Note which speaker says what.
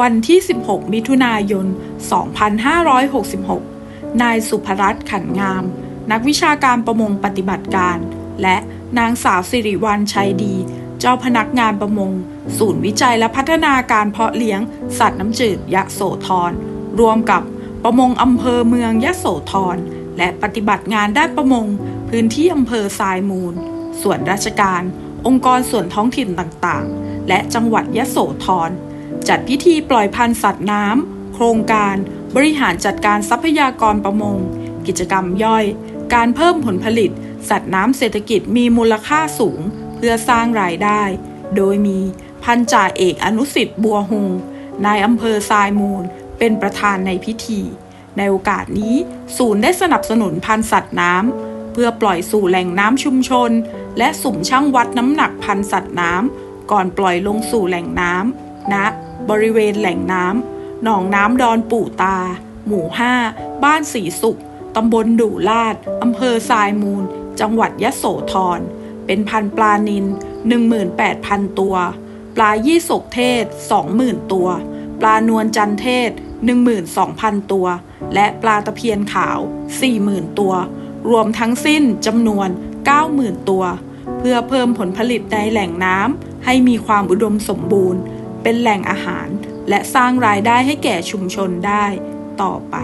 Speaker 1: วันที่ 16 มิถุนายน 2566 นายสุภรัตน์ขันงาม นักวิชาการประมงปฏิบัติการ และนางสาวสิริวัลชัยดี เจ้าพนักงานประมง ศูนย์วิจัยและพัฒนาการเพาะเลี้ยง สัตว์น้ำจืดยะโสธรรวมกับประมงอำเภอเมืองยะโสธรและปฏิบัติงานด้านประมง พื้นที่อำเภอทรายมูล ส่วนราชการ องค์กรส่วนท้องถิ่นต่างๆ และจังหวัดยะโสธร จัดพิธีปล่อยพันธุ์สัตว์น้ำ โครงการ บริหารจัดการทรัพยากรประมง กิจกรรมย่อย การเพิ่มผลผลิต สัตว์น้ำเศรษฐกิจมีมูลค่าสูง เพื่อสร้างรายได้ โดยมีพันจ่าเอกอนุสิทธิ์บัวหงนายอำเภอทรายมูล เป็นประธานในพิธี ในโอกาสนี้ ศูนย์ได้สนับสนุนพันธุ์สัตว์น้ำเพื่อปล่อยสู่แหล่งน้ำชุมชน และสุ่มช่างวัดน้ำหนักพันธุ์สัตว์น้ำก่อนปล่อยลงสู่แหล่งน้ำ ณบริเวณแหล่งน้ำหนองน้ำดอนปู่ตา หมู่ 5 บ้านสีสุขตำบลดู่ลาดอำเภอทรายมูล จังหวัดยะโสธร เป็นพันปลานิล18,000 ตัว ปลายี่สกเทศ 20,000 ตัว ปลานวลจันเทศ 12,000 ตัว และปลาตะเพียนขาว 40,000 ตัว รวมทั้งสิ้นจำนวน 90,000 ตัว เพื่อเพิ่มผลผลิตในแหล่งน้ำให้มีความอุดมสมบูรณ์ เป็นแหล่งอาหาร และสร้างรายได้ให้แก่ชุมชนได้ต่อไป